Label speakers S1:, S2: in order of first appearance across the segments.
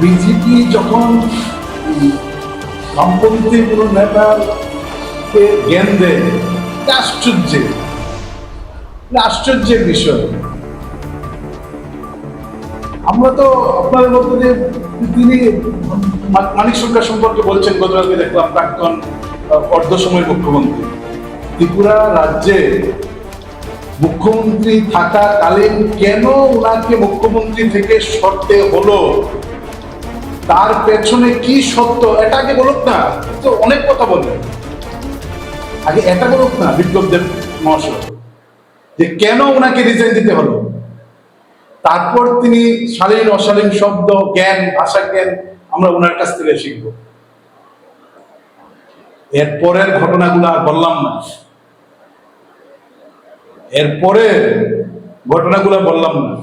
S1: BJP যখন বামপন্থী কোনো নেতাকে জ্ঞান দেয় আশ্চর্যের আশ্চর্যের বিষয়। আমরা তো আপনাদের মধ্যে যে তিনি মানিক সরকার সম্পর্কে বলছেন, গতকালকে দেখলাম প্রাক্তন অর্ধ সময় মুখ্যমন্ত্রী। ত্রিপুরা রাজ্যে মুখ্যমন্ত্রী থাকাকালীন কেন ওনাকে মুখ্যমন্ত্রী থেকে সরতে হলো? তার পেছনে কি সত্য? এটা আগে বলুক না। তো অনেক কথা বলে আগে এটা বলুক না বিপ্লব দেব মহাশয়, যে কেন ওনাকে রিজাইন দিতে হলো? তারপর তিনি শালীন, অশালীন শব্দ, জ্ঞান, ভাষা জ্ঞান আমরা ওনার কাছ থেকে শিখব। এরপরের ঘটনাগুলো আর বললাম না। এরপরে ঘটনাগুলো বললাম না।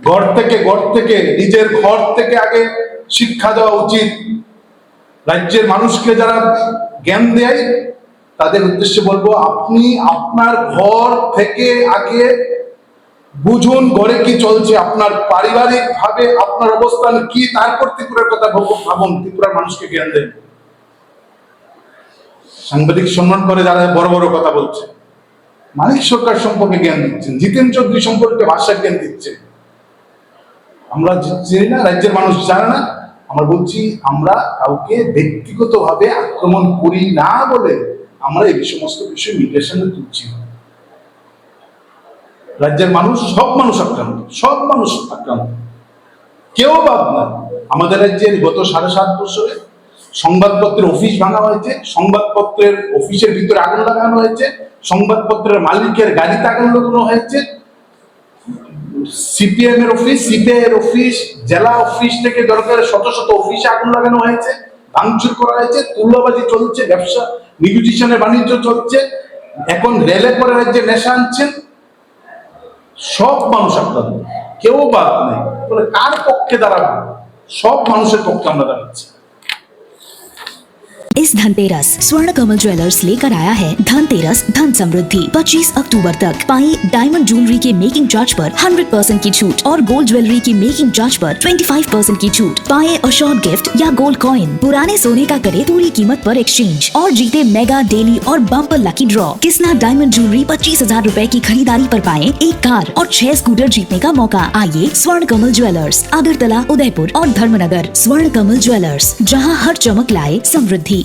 S1: ঘর থেকে ঘর থেকে, নিজের ঘর থেকে আগে শিক্ষা দেওয়া উচিত। রাজ্যের মানুষকে যারা জ্ঞান দেয়, তাদের উদ্দেশ্যে বলব, আপনি আপনার ঘর থেকে আগে বুঝুন, ঘরে কি চলছে, আপনার পারিবারিক ভাবে আপনার অবস্থান কি, তারপর ত্রিপুরার কথা ভাবুন, ত্রিপুরার মানুষকে জ্ঞান দেন। সাংবাদিক সম্মান করে যারা বড় বড় কথা বলছে। মানিক সরকার সম্পর্কে জ্ঞান দিচ্ছেন, জিতেন চৌধুরী সম্পর্কে ভাষা জ্ঞান দিচ্ছেন। আমরা চিনি না, রাজ্যের মানুষ জানে না, আমরা বলছি আমরা কাউকে ব্যক্তিগতভাবে আক্রমণ করি না বলে আমরা এই সমস্ত বিষয় মিডিয়ার সামনে তুলছি। রাজ্যের মানুষ, সব মানুষ আক্রান্ত, সব মানুষ আক্রান্ত। কেউ বাদ না আমাদের রাজ্যের গত সাড়ে সাত বছরে সংবাদপত্রের অফিস ভাঙা হয়েছে, সংবাদপত্রের অফিসের ভিতরে আগুন লাগানো হয়েছে, সংবাদপত্রের মালিকের গাড়িতে আগুন লাগানো হয়েছে। সিপিএম এর অফিস সিপিআই এর অফিস জেলা অফিস থেকে দরকার শত শত অফিসে আগুন লাগানো হয়েছে, ভাঙচুর করা হয়েছে, তুল্যবাজি চলছে, ব্যবসা নিউট্রিশনের বাণিজ্য চলছে, এখন রেলে করে রাজ্যে নেশা আনছেন সব মানুষ আপনাদের, কেউ বাদ নেই। বলে কার পক্ষে দাঁড়াবো? সব মানুষের পক্ষে আমরা দাঁড়াচ্ছি।
S2: धनतेरस स्वर्ण कमल ज्वेलर्स लेकर आया है धनतेरस धन समृद्धि। 25 अक्टूबर तक। पाई डायमंड ज्वेलरी के मेकिंग चार्ज पर 100 परसेंट की छूट और गोल्ड ज्वेलरी की मेकिंग चार्ज पर 25 परसेंट की छूट। पाए अशोर्ड गिफ्ट या गोल्ड कॉइन पुराने सोने का करे पूरी कीमत पर एक्सचेंज और जीते मेगा डेली और bumper lucky draw Kisna diamond jewellery पच्चीस हज़ार रूपए की खरीदारी आरोप पाए एक कार और छह स्कूटर जीतने का मौका। आइए स्वर्ण कमल ज्वेलर्स अगरतला, उदयपुर और धर्मनगर। स्वर्ण कमल ज्वेलर्स, जहाँ हर चमक लाए समृद्धि।